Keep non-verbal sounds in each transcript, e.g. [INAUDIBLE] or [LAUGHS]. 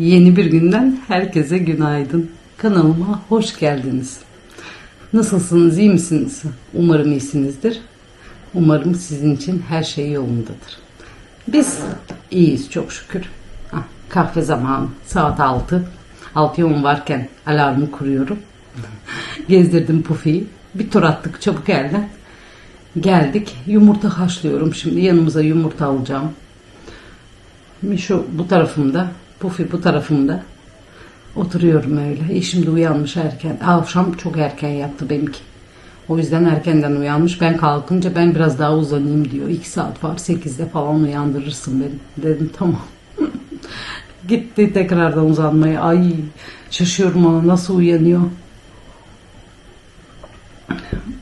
Yeni bir günden herkese günaydın. Kanalıma hoş geldiniz. Nasılsınız, iyi misiniz? Umarım iyisinizdir. Umarım sizin için her şey yolundadır. Biz iyiyiz çok şükür. Ah, kahve zamanı saat 6. 6'ya 10 varken alarmı kuruyorum. Gezdirdim Pufi'yi. Bir tur attık çabuk elden. Geldik. Yumurta haşlıyorum şimdi. Yanımıza yumurta alacağım. Mişo bu tarafımda, Pufi bu tarafımda. Oturuyorum öyle. Eşim de uyanmış erken. Akşam çok erken yattı benimki. O yüzden erkenden uyanmış. Ben kalkınca ben biraz daha uzanayım diyor. İki saat var. Sekizde falan uyandırırsın beni. Dedim tamam. [LAUGHS] Gitti tekrardan uzanmaya. Ay şaşıyorum ona nasıl uyanıyor.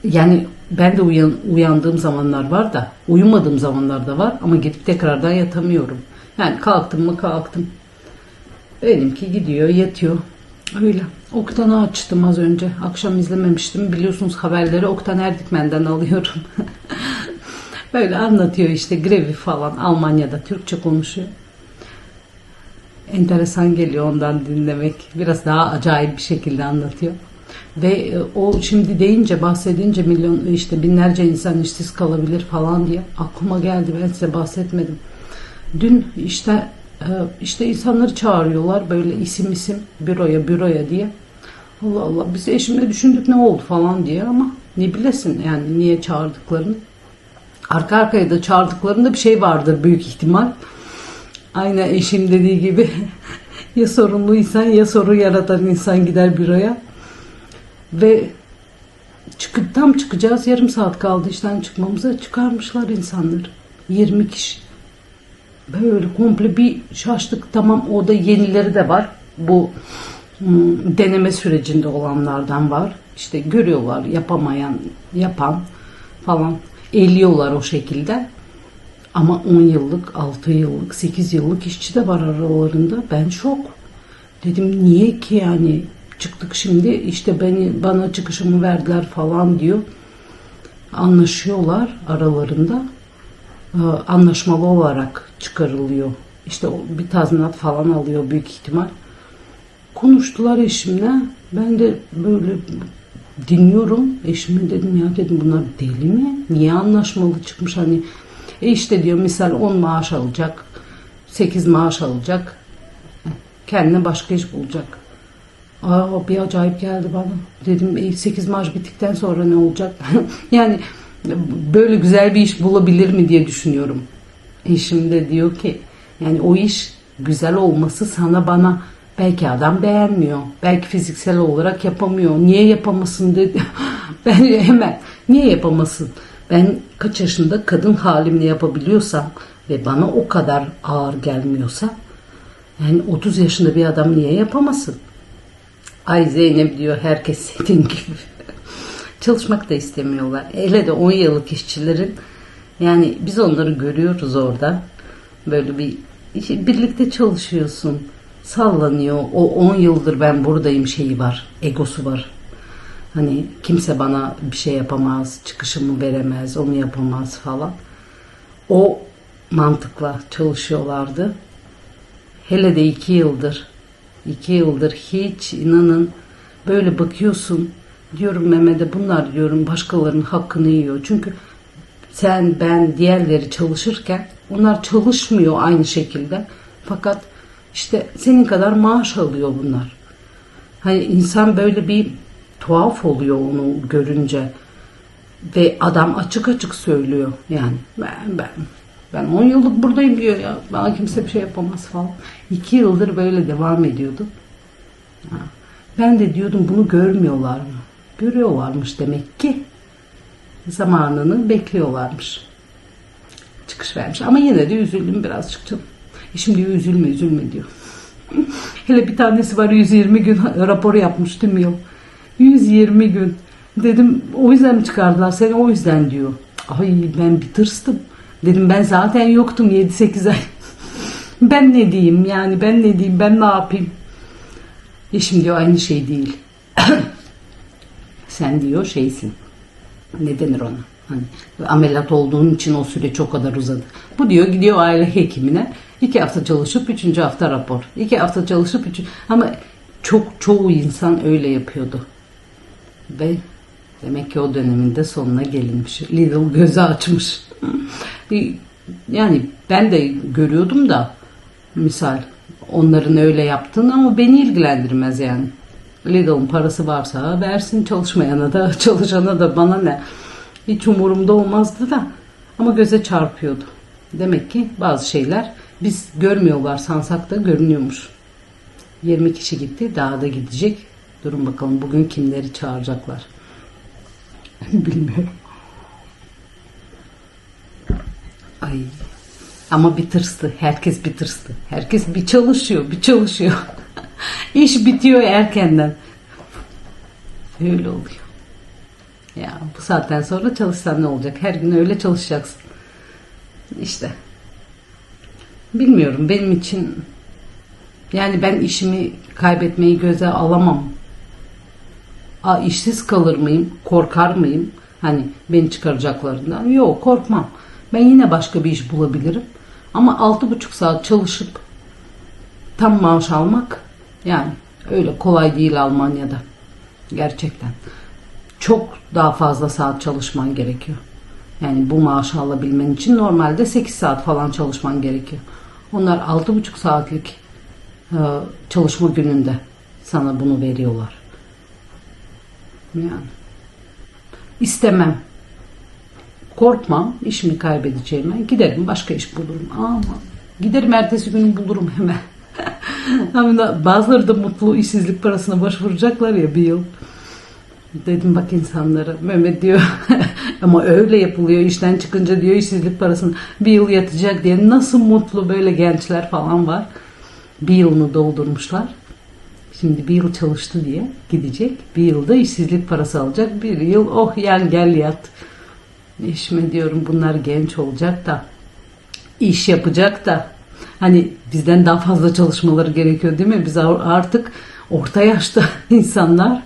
Yani ben de uyan, uyandığım zamanlar var da uyumadığım zamanlar da var ama gidip tekrardan yatamıyorum. Yani kalktım mı kalktım. Benimki gidiyor yatıyor. Öyle. Oktan'ı açtım az önce. Akşam izlememiştim. Biliyorsunuz haberleri Oktan Erdikmen'den alıyorum. [LAUGHS] Böyle anlatıyor işte grevi falan. Almanya'da Türkçe konuşuyor. Enteresan geliyor ondan dinlemek. Biraz daha acayip bir şekilde anlatıyor. Ve e, o şimdi deyince bahsedince milyon işte binlerce insan işsiz kalabilir falan diye aklıma geldi. Ben size bahsetmedim. Dün işte işte insanları çağırıyorlar böyle isim isim büroya büroya diye. Allah Allah biz eşimle düşündük ne oldu falan diye ama ne bilesin yani niye çağırdıklarını. Arka arkaya da çağırdıklarında bir şey vardır büyük ihtimal. Aynen eşim dediği gibi [LAUGHS] ya sorumlu insan ya soru yaratan insan gider büroya. Ve çıkıp tam çıkacağız yarım saat kaldı işten çıkmamıza çıkarmışlar insanları. 20 kişi. Böyle komple bir şaştık. Tamam orada yenileri de var. Bu hmm, deneme sürecinde olanlardan var. İşte görüyorlar yapamayan, yapan falan. Eliyorlar o şekilde. Ama 10 yıllık, 6 yıllık, 8 yıllık işçi de var aralarında. Ben şok. Dedim niye ki yani çıktık şimdi işte beni bana çıkışımı verdiler falan diyor. Anlaşıyorlar aralarında. Ee, Anlaşmalı olarak çıkarılıyor. İşte bir tazminat falan alıyor büyük ihtimal. Konuştular eşimle. Ben de böyle dinliyorum. Eşime dedim ya dedim bunlar deli mi? Niye anlaşmalı çıkmış hani e işte diyor misal 10 maaş alacak. 8 maaş alacak. Kendine başka iş bulacak. Aa bir acayip geldi bana. Dedim 8 maaş bittikten sonra ne olacak? [LAUGHS] yani böyle güzel bir iş bulabilir mi diye düşünüyorum. Eşim de diyor ki yani o iş güzel olması sana bana belki adam beğenmiyor. Belki fiziksel olarak yapamıyor. Niye yapamasın dedi. [LAUGHS] ben hemen niye yapamasın? Ben kaç yaşında kadın halimle yapabiliyorsam ve bana o kadar ağır gelmiyorsa yani 30 yaşında bir adam niye yapamasın? Ay Zeynep diyor herkes senin gibi. Çalışmak da istemiyorlar. Hele de 10 yıllık işçilerin yani biz onları görüyoruz orada. Böyle bir birlikte çalışıyorsun. Sallanıyor. O 10 yıldır ben buradayım şeyi var. Egosu var. Hani kimse bana bir şey yapamaz, çıkışımı veremez, onu yapamaz falan. O mantıkla çalışıyorlardı. Hele de iki yıldır, iki yıldır hiç inanın böyle bakıyorsun diyorum Mehmet'e bunlar diyorum başkalarının hakkını yiyor. Çünkü sen ben diğerleri çalışırken onlar çalışmıyor aynı şekilde. Fakat işte senin kadar maaş alıyor bunlar. Hani insan böyle bir tuhaf oluyor onu görünce. Ve adam açık açık söylüyor yani ben ben ben 10 yıllık buradayım diyor ya. Bana kimse bir şey yapamaz falan. 2 yıldır böyle devam ediyordu. Ben de diyordum bunu görmüyorlar mı? Görüyorlarmış demek ki. Zamanını bekliyorlarmış. Çıkış vermiş. Ama yine de üzüldüm birazcık canım. E şimdi üzülme üzülme diyor. [LAUGHS] Hele bir tanesi var 120 gün raporu yapmış tüm yıl. 120 gün. Dedim o yüzden mi çıkardılar seni o yüzden diyor. Ay ben bir tırstım. Dedim ben zaten yoktum 7-8 ay. [LAUGHS] ben ne diyeyim yani ben ne diyeyim ben ne yapayım. Eşim diyor aynı şey değil. [CLEARS THROAT] Sen diyor şeysin. Ne denir ona? Hani ameliyat olduğun için o süreç o kadar uzadı. Bu diyor gidiyor aile hekimine. İki hafta çalışıp üçüncü hafta rapor. İki hafta çalışıp üçüncü... Ama çok çoğu insan öyle yapıyordu. Ve demek ki o döneminde sonuna gelinmiş. Lidl gözü açmış. [LAUGHS] yani ben de görüyordum da misal onların öyle yaptığını ama beni ilgilendirmez yani. Lidl'ın parası varsa versin çalışmayana da [LAUGHS] çalışana da bana ne. Hiç umurumda olmazdı da ama göze çarpıyordu. Demek ki bazı şeyler biz görmüyorlar sansak da görünüyormuş. 20 kişi gitti daha da gidecek. Durun bakalım bugün kimleri çağıracaklar. [LAUGHS] Bilmiyorum. Ay. Ama bir tırstı. Herkes bir tırstı. Herkes bir çalışıyor, bir çalışıyor. [LAUGHS] İş bitiyor erkenden. Öyle oluyor. Ya bu saatten sonra çalışsan ne olacak? Her gün öyle çalışacaksın. İşte. Bilmiyorum benim için yani ben işimi kaybetmeyi göze alamam. A, işsiz kalır mıyım? Korkar mıyım? Hani beni çıkaracaklarından. Yok korkmam. Ben yine başka bir iş bulabilirim. Ama altı buçuk saat çalışıp tam maaş almak yani öyle kolay değil Almanya'da. Gerçekten. Çok daha fazla saat çalışman gerekiyor. Yani bu maaşı alabilmen için normalde 8 saat falan çalışman gerekiyor. Onlar 6,5 saatlik e, çalışma gününde sana bunu veriyorlar. Yani istemem. Korkmam işimi kaybedeceğime. Giderim başka iş bulurum. Ama giderim ertesi günü bulurum hemen. Ama bazıları da mutlu işsizlik parasına başvuracaklar ya bir yıl. Dedim bak insanlara Mehmet diyor [LAUGHS] ama öyle yapılıyor işten çıkınca diyor işsizlik parasını bir yıl yatacak diye nasıl mutlu böyle gençler falan var. Bir yılını doldurmuşlar. Şimdi bir yıl çalıştı diye gidecek. Bir yılda işsizlik parası alacak. Bir yıl oh gel gel yat. Eşime diyorum bunlar genç olacak da iş yapacak da hani bizden daha fazla çalışmaları gerekiyor değil mi? Biz artık orta yaşta [LAUGHS] insanlar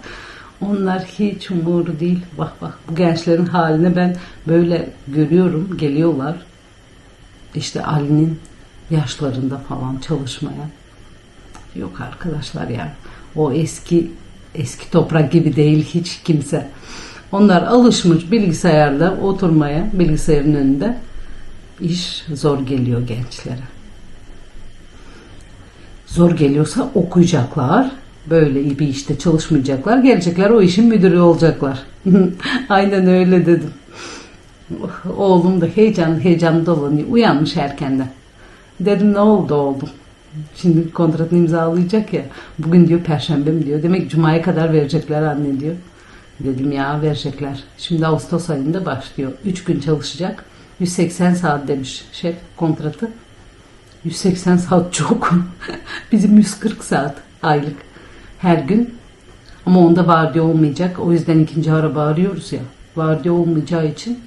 onlar hiç umuru değil. Bak bak bu gençlerin haline ben böyle görüyorum. Geliyorlar. İşte Ali'nin yaşlarında falan çalışmaya. Yok arkadaşlar yani. O eski eski toprak gibi değil hiç kimse. Onlar alışmış bilgisayarda oturmaya, bilgisayarın önünde. İş zor geliyor gençlere. Zor geliyorsa okuyacaklar. Böyle bir işte çalışmayacaklar. Gelecekler o işin müdürü olacaklar. [LAUGHS] Aynen öyle dedim. Oğlum da heyecanlı heyecanlı dolanıyor. Uyanmış erkenden. Dedim ne oldu oğlum? Şimdi kontratını imzalayacak ya. Bugün diyor perşembe mi diyor. Demek cumaya kadar verecekler anne diyor. Dedim ya verecekler. Şimdi Ağustos ayında başlıyor. 3 gün çalışacak. 180 saat demiş şef kontratı. 180 saat çok. [LAUGHS] Bizim 140 saat aylık her gün. Ama onda vardiya olmayacak. O yüzden ikinci araba arıyoruz ya. Vardiya olmayacağı için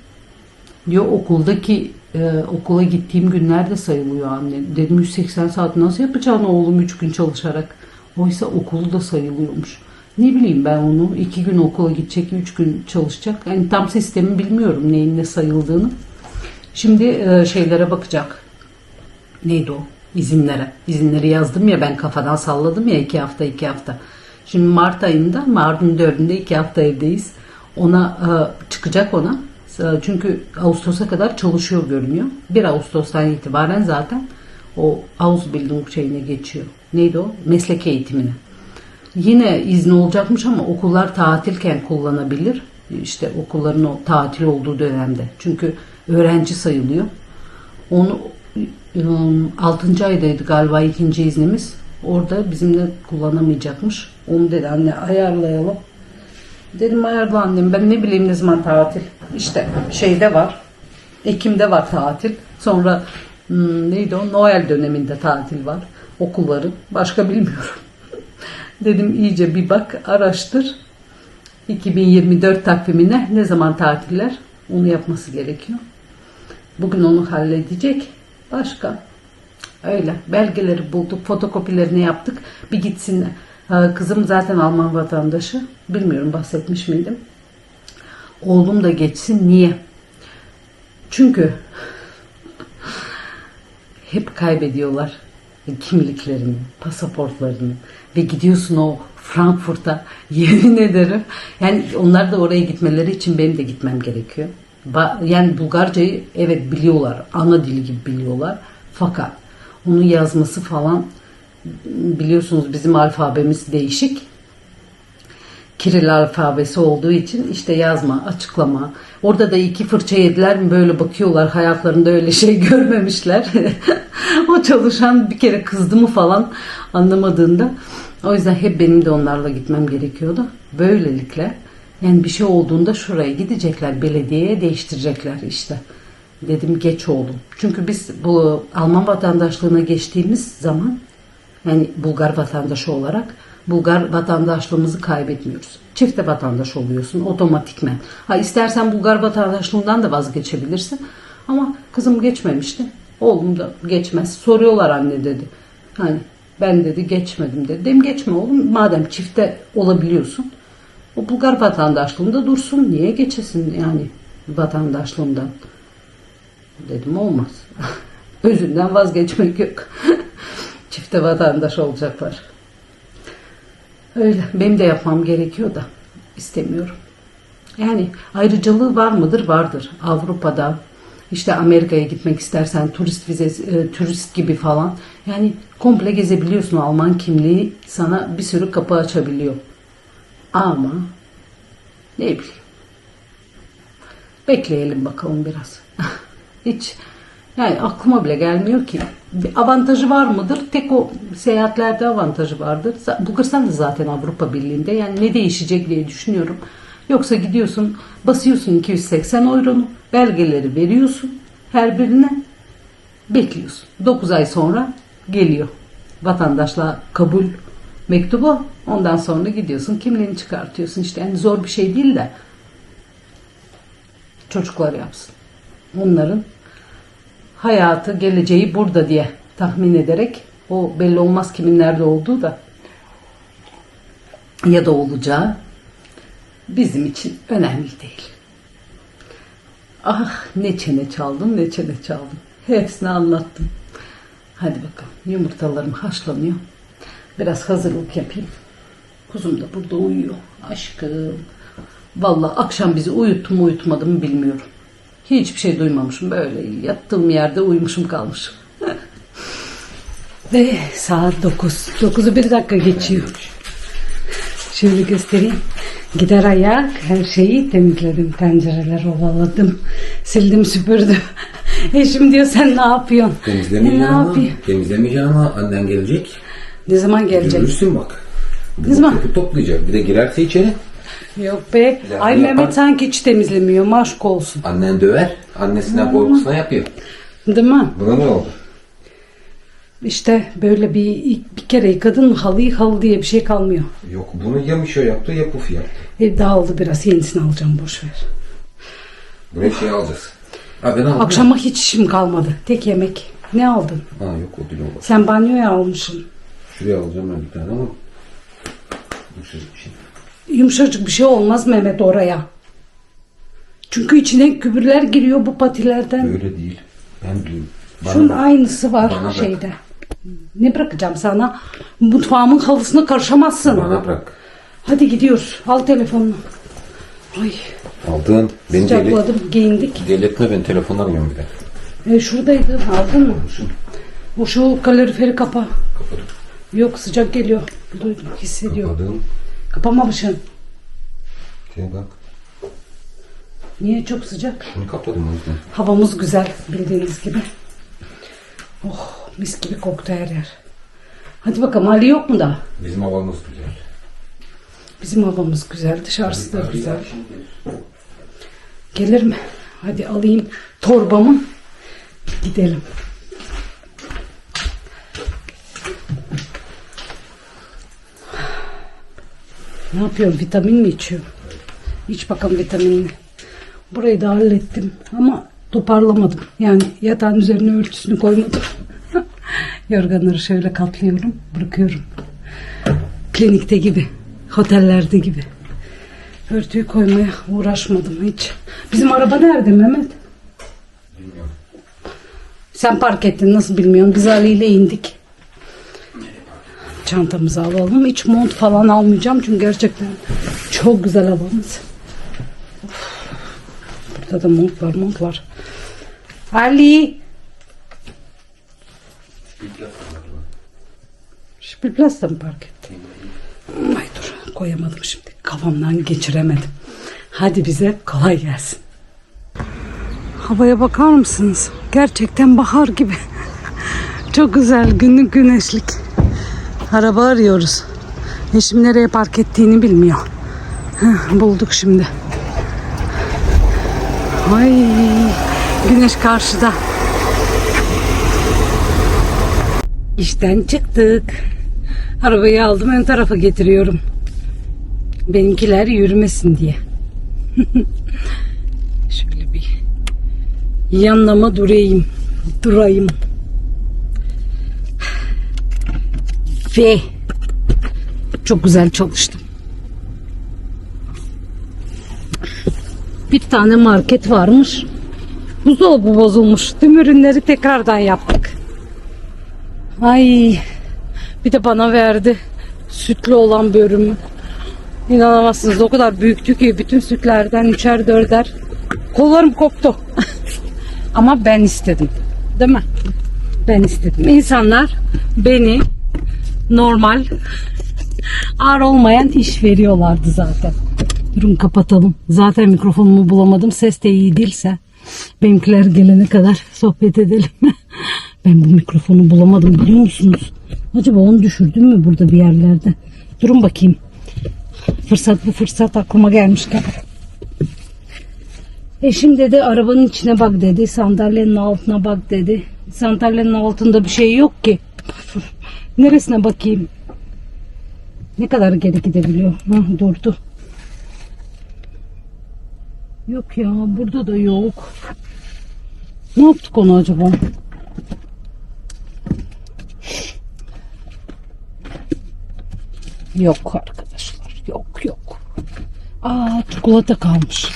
diyor okuldaki e, okula gittiğim günlerde sayılıyor anne. Dedim 180 saat nasıl yapacaksın oğlum 3 gün çalışarak. Oysa okulu da sayılıyormuş. Ne bileyim ben onu iki gün okula gidecek, üç gün çalışacak. Yani tam sistemi bilmiyorum neyin ne sayıldığını. Şimdi e, şeylere bakacak. Neydi o? İzinlere. İzinleri yazdım ya ben kafadan salladım ya iki hafta iki hafta. Şimdi Mart ayında, Mart'ın dördünde iki hafta evdeyiz. Ona e, çıkacak ona. Çünkü Ağustos'a kadar çalışıyor görünüyor. 1 Ağustos'tan itibaren zaten o Ausbildung şeyine geçiyor. Neydi o? Meslek eğitimine. Yine izni olacakmış ama okullar tatilken kullanabilir. İşte okulların o tatil olduğu dönemde. Çünkü öğrenci sayılıyor. Onu 6. aydaydı galiba ikinci iznimiz. Orada bizimle kullanamayacakmış. Onu dedi anne ayarlayalım. Dedim ayarla annem ben ne bileyim ne zaman tatil. İşte şeyde var. Ekim'de var tatil. Sonra hmm, neydi o Noel döneminde tatil var. Okulların. Başka bilmiyorum. [LAUGHS] Dedim iyice bir bak araştır. 2024 takvimine ne zaman tatiller onu yapması gerekiyor. Bugün onu halledecek. Başka öyle belgeleri bulduk, fotokopilerini yaptık. Bir gitsin. Kızım zaten Alman vatandaşı. Bilmiyorum bahsetmiş miydim. Oğlum da geçsin. Niye? Çünkü [LAUGHS] hep kaybediyorlar kimliklerini, pasaportlarını ve gidiyorsun o Frankfurt'a [LAUGHS] yemin ederim. Yani onlar da oraya gitmeleri için benim de gitmem gerekiyor. Yani Bulgarcayı evet biliyorlar, ana dili gibi biliyorlar. Fakat onu yazması falan biliyorsunuz bizim alfabemiz değişik. Kiril alfabesi olduğu için işte yazma, açıklama. Orada da iki fırça yediler mi böyle bakıyorlar. Hayatlarında öyle şey [LAUGHS] görmemişler. [LAUGHS] o çalışan bir kere kızdı mı falan anlamadığında. O yüzden hep benim de onlarla gitmem gerekiyordu. Böylelikle yani bir şey olduğunda şuraya gidecekler. Belediyeye değiştirecekler işte. Dedim geç oğlum. Çünkü biz bu Alman vatandaşlığına geçtiğimiz zaman yani Bulgar vatandaşı olarak Bulgar vatandaşlığımızı kaybetmiyoruz. Çifte vatandaş oluyorsun otomatikmen. Ha istersen Bulgar vatandaşlığından da vazgeçebilirsin. Ama kızım geçmemişti. Oğlum da geçmez. Soruyorlar anne dedi. Hani ben dedi geçmedim dedi. Dedim geçme oğlum. Madem çifte olabiliyorsun. O Bulgar vatandaşlığında dursun. Niye geçesin yani vatandaşlığından? Dedim olmaz. [LAUGHS] Özünden vazgeçmek yok. [LAUGHS] Çifte vatandaş olacaklar. Öyle. Benim de yapmam gerekiyor da istemiyorum. Yani ayrıcalığı var mıdır? Vardır. Avrupa'da işte Amerika'ya gitmek istersen turist vizesi, e, turist gibi falan. Yani komple gezebiliyorsun. Alman kimliği sana bir sürü kapı açabiliyor. Ama ne bileyim. Bekleyelim bakalım biraz. [LAUGHS] Hiç yani aklıma bile gelmiyor ki. Bir avantajı var mıdır? Tek o seyahatlerde avantajı vardır. Bulgaristan da zaten Avrupa Birliği'nde. Yani ne değişecek diye düşünüyorum. Yoksa gidiyorsun, basıyorsun 280 euronu, belgeleri veriyorsun her birine, bekliyorsun. 9 ay sonra geliyor. Vatandaşla kabul mektubu. Ondan sonra gidiyorsun, kimliğini çıkartıyorsun. İşte yani zor bir şey değil de çocuklar yapsın. Onların hayatı, geleceği burada diye tahmin ederek o belli olmaz kimin nerede olduğu da ya da olacağı bizim için önemli değil. Ah ne çene çaldım ne çene çaldım. Hepsini anlattım. Hadi bakalım yumurtalarım haşlanıyor. Biraz hazırlık yapayım. Kuzum da burada uyuyor. Aşkım. Vallahi akşam bizi uyuttu mu uyutmadı mı bilmiyorum. Hiçbir şey duymamışım. Böyle yattığım yerde uyumuşum kalmışım. Ve saat 9. 9'u bir dakika geçiyor. Şöyle göstereyim. Gider ayak her şeyi temizledim. Tencereleri ovaladım. Sildim süpürdüm. [LAUGHS] Eşim diyor sen ne yapıyorsun? E, ne Temizlemeyeceğim ama, yapayım? temizlemeyeceğim ama annen gelecek. Ne zaman gelecek? Görürsün bak. Ne zaman? toplayacak. Bir de girerse içeri. Yok be. Ya, Ay yapar. Mehmet sanki hiç temizlemiyor. Maşk olsun. Annen döver. Annesine korkusuna yapıyor. Değil mi? Buna ne oldu? İşte böyle bir bir kere yıkadın mı halıyı halı diye bir şey kalmıyor. Yok bunu ya Mişo yaptı ya Puf yaptı. Ev dağıldı biraz yenisini alacağım boş ver. Buraya şey alacağız. Ha ben aldım. Akşama hiç işim kalmadı. Tek yemek. Ne aldın? Ha yok o değil o. Sen banyoya almışsın. Şuraya alacağım ben bir tane ama. Çocuk bir şey. Yumuşacık bir şey olmaz Mehmet oraya. Çünkü içine kübürler giriyor bu patilerden. Öyle değil. Ben duyum. Bana Şunun bak. aynısı var Bana şeyde. Ne bırakacağım sana? Mutfağımın halısına karışamazsın. Bana bırak. Hadi gidiyoruz. Al telefonunu. Ay Aldın. Beni deli, sıcakladım giyindik. deli etme ben telefon arıyorum bir de. E, şuradaydı aldın mı? O şu kaloriferi kapa. Kapadım. Yok sıcak geliyor. Duydum hissediyorum. Kapadım. Kapamamışsın. Şeye bak. Niye çok sıcak? Şunu kapadım o yüzden. Havamız güzel bildiğiniz gibi. Oh mis gibi koktu her yer. Hadi bakalım Ali yok mu da? Bizim havamız güzel. Bizim havamız güzel, dışarısı da güzel. Gelir mi? Hadi alayım torbamı. Gidelim. Ne yapıyorum? Vitamin mi içiyorum? İç bakalım vitaminini. Burayı da hallettim ama toparlamadım. Yani yatağın üzerine örtüsünü koymadım. [LAUGHS] Yorganları şöyle katlıyorum, bırakıyorum. Klinikte gibi, otellerde gibi. Örtüyü koymaya uğraşmadım hiç. Bizim araba nerede Mehmet? Bilmiyorum. Sen park ettin nasıl bilmiyorum. Biz Ali ile indik. Çantamızı alalım. Hiç mont falan almayacağım çünkü gerçekten çok güzel havamız. Burada da mont var mont var. Ali. Spielplatz'ta mı park ettin? Ay dur koyamadım şimdi. Kafamdan geçiremedim. Hadi bize kolay gelsin. Havaya bakar mısınız? Gerçekten bahar gibi. [LAUGHS] Çok güzel günlük güneşlik. Araba arıyoruz. Eşim nereye park ettiğini bilmiyor. Heh, bulduk şimdi. Ay güneş karşıda. İşten çıktık. Arabayı aldım ön tarafa getiriyorum. Benimkiler yürümesin diye. [LAUGHS] Şöyle bir yanlama durayım. Durayım. Ve çok güzel çalıştım. Bir tane market varmış. Buzdolabı bozulmuş. Tüm ürünleri tekrardan yaptık. Ay bir de bana verdi. Sütlü olan bir ürün. İnanamazsınız o kadar büyüktü ki bütün sütlerden üçer dörder. Kollarım koptu. [LAUGHS] Ama ben istedim. Değil mi? Ben istedim. İnsanlar beni normal ağır olmayan iş veriyorlardı zaten. Durun kapatalım. Zaten mikrofonumu bulamadım. Ses de iyi değilse benimkiler gelene kadar sohbet edelim. [LAUGHS] ben bu mikrofonu bulamadım biliyor musunuz? Acaba onu düşürdüm mü burada bir yerlerde? Durun bakayım. Fırsat bu fırsat aklıma gelmişken. Eşim dedi arabanın içine bak dedi. Sandalyenin altına bak dedi. Sandalyenin altında bir şey yok ki. Neresine bakayım? Ne kadar geri gidebiliyor? Hah, durdu. Yok ya burada da yok. Ne yaptık onu acaba? Yok arkadaşlar. Yok yok. Aa çikolata kalmış.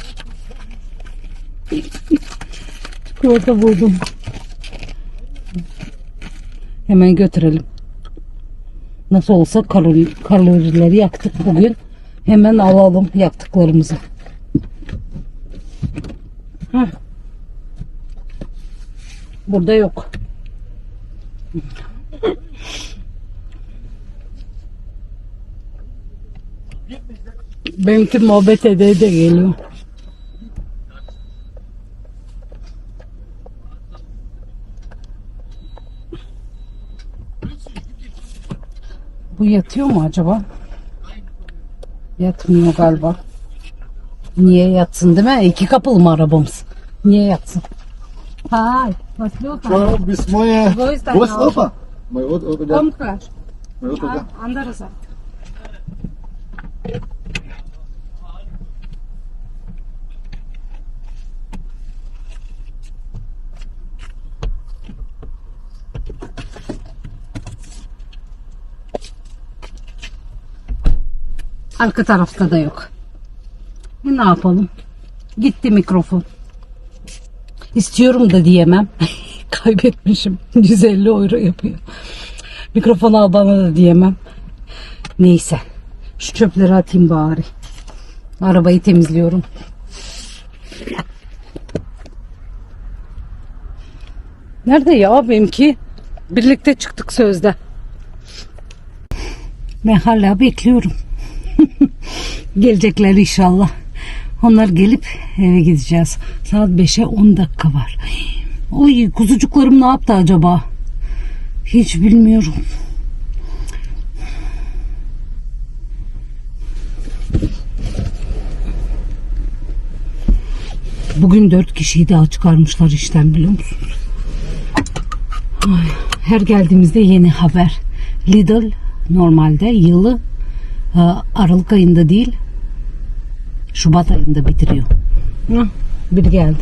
çikolata buldum. Hemen götürelim. Nasıl olsa kalori, kalorileri yaktık bugün. Hemen alalım yaktıklarımızı. Heh. Burada yok. Benimki muhabbet ede de geliyor. Bu yatıyor mu acaba? Yatmıyor galiba. Niye yatsın değil mi? İki kapılı mı arabamız? Niye yatsın? Hi, Ciao, bis morgen. Wo ist dein Auto? Opa? Mein Auto, Auto da. Komm klar. Mein Auto da. Andere Seite. Arka tarafta da yok. E, ne yapalım? Gitti mikrofon. İstiyorum da diyemem. [LAUGHS] Kaybetmişim. [LAUGHS] 150 euro yapıyor. Mikrofonu al bana da diyemem. Neyse. Şu çöpleri atayım bari. Arabayı temizliyorum. Nerede ya benimki? Birlikte çıktık sözde. Ben hala bekliyorum. [LAUGHS] Gelecekler inşallah. Onlar gelip eve gideceğiz. Saat 5'e 10 dakika var. Oy kuzucuklarım ne yaptı acaba? Hiç bilmiyorum. Bugün dört kişiyi daha çıkarmışlar işten biliyor musunuz? Ay, her geldiğimizde yeni haber. Lidl normalde yılı Aralık ayında değil Şubat ayında bitiriyor. Hı, bir geldi.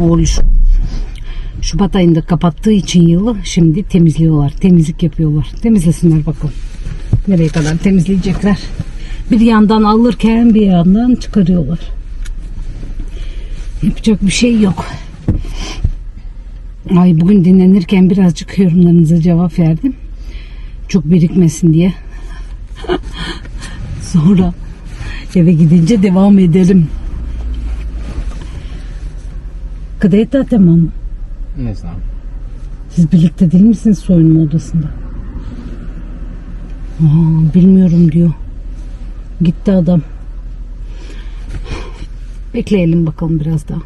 Oğluş. Şubat ayında kapattığı için yılı şimdi temizliyorlar. Temizlik yapıyorlar. Temizlesinler bakalım. Nereye kadar temizleyecekler. Bir yandan alırken bir yandan çıkarıyorlar. Yapacak bir şey yok. Ay bugün dinlenirken birazcık yorumlarınıza cevap verdim. Çok birikmesin diye. [LAUGHS] Sonra eve gidince devam edelim. Kıdayta tamam. Ne zaman? Siz birlikte değil misiniz soyunma odasında? Aa, bilmiyorum diyor. Gitti adam. Bekleyelim bakalım biraz daha.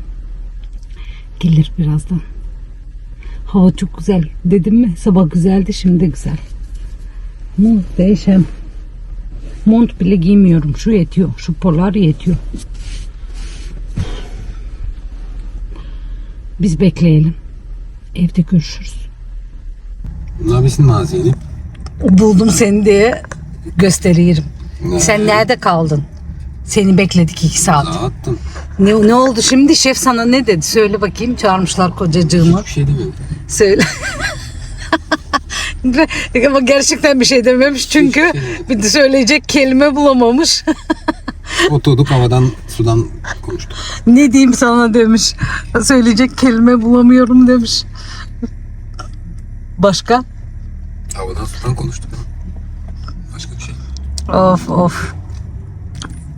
Gelir birazdan. Hava çok güzel. Dedim mi? Sabah güzeldi şimdi güzel. Muhteşem. Mont bile giymiyorum. Şu yetiyor. Şu polar yetiyor. Biz bekleyelim. Evde görüşürüz. Ne yapıyorsun maziyeli? Buldum seni diye gösteririm. Ne? Sen nerede kaldın? Seni bekledik iki saat. Dağıttım. Ne, ne oldu şimdi? Şef sana ne dedi? Söyle bakayım. Çağırmışlar kocacığımı. Hiçbir şey demiyorum. Söyle. [LAUGHS] Ama gerçekten bir şey dememiş çünkü bir de söyleyecek kelime bulamamış. [LAUGHS] Oturduk havadan sudan konuştuk. ne diyeyim sana demiş. Söyleyecek kelime bulamıyorum demiş. Başka? Havadan sudan konuştuk. Başka bir şey. Of of.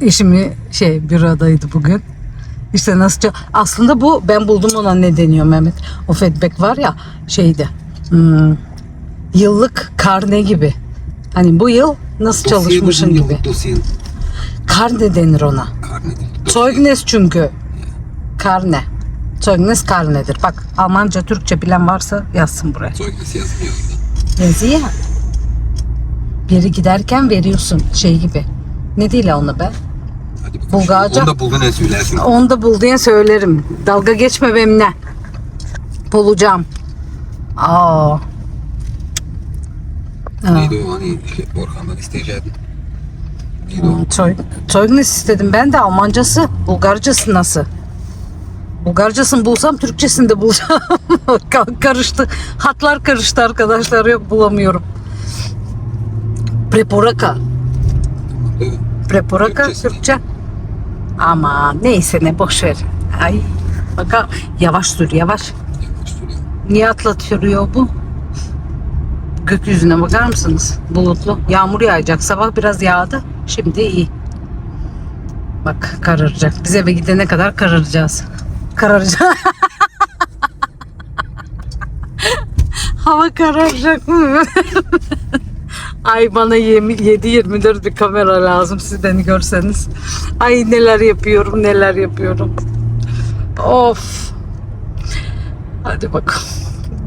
Eşimi şey bürodaydı bugün. İşte nasıl aslında bu ben buldum ona ne deniyor Mehmet. O feedback var ya şeydi. hmm, yıllık karne gibi. Hani bu yıl nasıl çalışmışın Dosya gibi. yıllık Dosyanın Karne denir ona. karne değil. Zeugnis çünkü. Karne. Zeugnis karnedir. Bak Almanca, Türkçe bilen varsa yazsın buraya. Zeugnis yazmıyor. Yazıyor ya. Bir yere giderken veriyorsun şey gibi. Ne değil ona be? Bulgarca. Onu da buldun ne söylersin. Onu da bul diye söylerim. Dalga geçme benimle. Bulacağım. Aa. Neydi o hani şey, Orhan'dan isteyeceydin. Neydi o? Zeugnis istedim ben de Almancası, Bulgarcası nasıl? Bulgarcasını bulsam Türkçesini de bulacağım. [LAUGHS] Ka- karıştı. Hatlar karıştı arkadaşlar. Yok bulamıyorum. Preporaka. Preporaka. Türkçe. Ama neyse ne boş ver. Ay bakalım yavaş sür yavaş. Niye atlatıyor bu? Gökyüzüne bakar mısınız? Bulutlu. Yağmur yağacak. Sabah biraz yağdı. Şimdi iyi. Bak kararacak. Biz eve gidene kadar kararacağız. Kararacak. [LAUGHS] Hava kararacak mı? [LAUGHS] Ay bana 7-24 bir kamera lazım siz beni görseniz. Ay neler yapıyorum neler yapıyorum. Of. Hadi bakalım.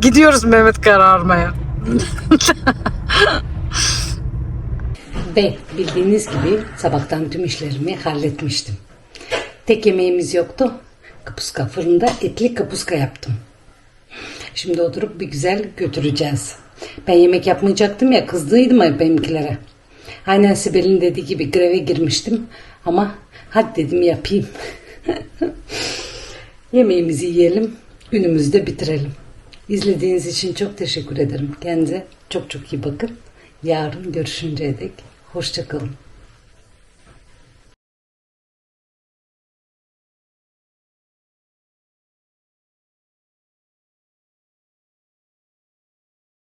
Gidiyoruz Mehmet kararmaya. [LAUGHS] Ve bildiğiniz gibi sabahtan tüm işlerimi halletmiştim. Tek yemeğimiz yoktu. Kapuska fırında etli kapuska yaptım. Şimdi oturup bir güzel götüreceğiz. Ben yemek yapmayacaktım ya kızdıydım ya benimkilere. Aynen Sibel'in dediği gibi greve girmiştim ama hadi dedim yapayım. [LAUGHS] Yemeğimizi yiyelim, günümüzü de bitirelim. İzlediğiniz için çok teşekkür ederim. Kendinize çok çok iyi bakın. Yarın görüşünceye dek hoşçakalın.